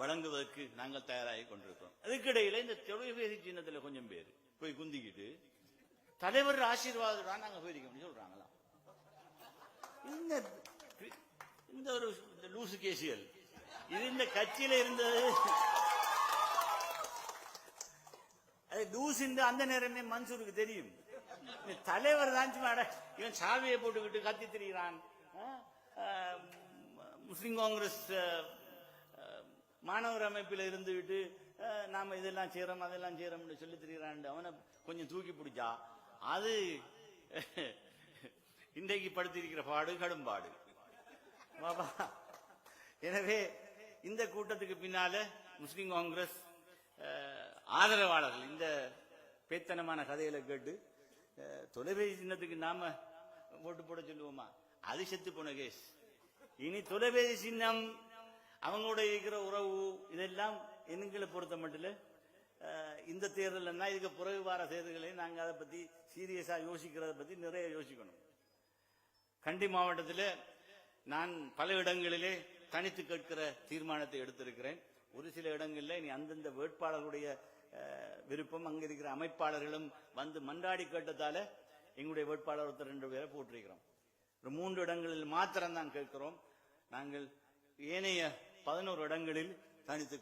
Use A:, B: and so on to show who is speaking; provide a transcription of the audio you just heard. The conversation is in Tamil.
A: வழங்குவதற்கு நாங்கள் தயாராகி கொண்டிருக்கிறோம். அதுக்கிடையில இந்த தொலைபேசி சின்னத்துல கொஞ்சம் பேர் போய் குந்திக்கிட்டு தலைவர் ஆசீர்வாதம் நாங்க போயிருக்கோம் சொல்றாங்களா? இந்த இந்த ஒரு லூசு கேசியல். இது இந்த கட்சியில இருந்தது. அது லூஸ் இந்த அந்த நேரமே மன்சூருக்கு தெரியும். தலைவர் தான் சும்மா இவன் சாவியை போட்டுக்கிட்டு கத்தி திரிகிறான் முஸ்லிம் காங்கிரஸ் மாணவர் அமைப்பில் இருந்துவிட்டு ஆ, நாம இதெல்லாம் செய்யறோம் அதெல்லாம் செய்யறோம்னு சொல்லி திரிகிறான் அவனை கொஞ்சம் தூக்கி பிடிச்சா அது இன்றைக்கு படுத்திருக்கிற பாடு கடும்பாடு பாபா எனவே இந்த கூட்டத்துக்கு பின்னால முஸ்லிம் காங்கிரஸ் ஆதரவாளர்கள் இந்த பேத்தனமான கதையில கேட்டு தொலைபேசி சின்னத்துக்கு நாம ஓட்டு போட சொல்லுவோமா? அது செத்து போன கேஸ் இனி தொலைபேசி சின்னம் அவங்களோட இருக்கிற உறவு இதெல்லாம் எங்களை பொறுத்த மட்டும் இந்த தேர்தல்னா இதுக்கு பிறகு வார தேர்தல்களை நாங்கள் அதை பற்றி சீரியஸாக யோசிக்கிறத பற்றி நிறைய யோசிக்கணும். கண்டி மாவட்டத்தில் நான் பல இடங்களிலே தனித்து கேட்கிற தீர்மானத்தை எடுத்திருக்கிறேன். ஒரு சில இடங்களில் இனி அந்தந்த வேட்பாளர்களுடைய விருப்பம் அங்கே இருக்கிற அமைப்பாளர்களும் வந்து மன்றாடி கேட்டதால எங்களுடைய வேட்பாளர் ஒருத்தர் ரெண்டு பேரை போட்டிருக்கிறோம். மூன்று இடங்களில் மாத்திரம் தான் கேட்கிறோம். நாங்கள் ஏனைய பதினோரு இடங்களில் தனித்து